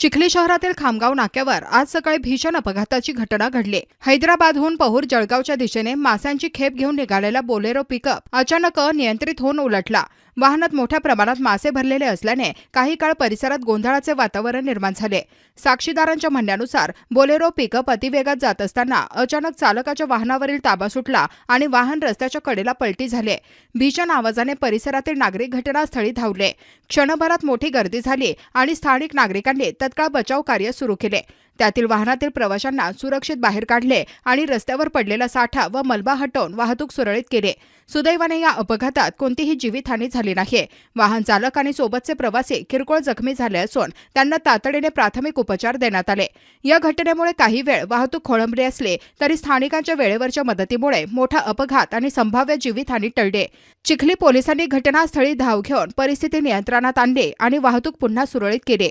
चिखली शहरातील खामगाव नाक्यावर आज सकाळी भीषण अपघाताची घटना घडली. हैदराबादहून पहूर जळगावच्या दिशेने माशांची खेप घेऊन निघालेला बोलेरो पिकअप अचानक नियंत्रित होऊन उलटला. वाहनात मोठ्या प्रमाणात मासे भरलेले असल्याने काही काळ परिसरात गोंधळाचे वातावरण निर्माण झाले. साक्षीदारांच्या म्हणण्यानुसार बोलेरो पिकअप अतिवेगात जात असताना अचानक चालकाच्या वाहनावरील ताबा सुटला आणि वाहन रस्त्याच्या कडेला पलटी झाले. भीषण आवाजाने परिसरातील नागरिक घटनास्थळी धावले. क्षणभरात मोठी गर्दी झाली आणि स्थानिक नागरिकांनी तत्काळ बचाव कार्य सुरू केले. त्यातील वाहनातील प्रवाशांना सुरक्षित बाहेर काढले आणि रस्त्यावर पडलेला साठा व मलबा हटवून वाहतूक सुरळीत केली. सुदैवाने या अपघातात कोणतीही जीवितहानी झाली नाही. वाहन चालक आणि सोबतचे प्रवासी किरकोळ जखमी झाले असून त्यांना तातडीने प्राथमिक उपचार देण्यात आले. या घटनेमुळे काही वेळ वाहतूक खोळंबली असली तरी स्थानिकांच्या वेळेवरच्या मदतीमुळे मोठा अपघात आणि संभाव्य जीवितहानी टळली. चिखली पोलिसांनी घटनास्थळी धाव घेऊन परिस्थिती नियंत्रणात आणली आणि वाहतूक पुन्हा सुरळीत केली.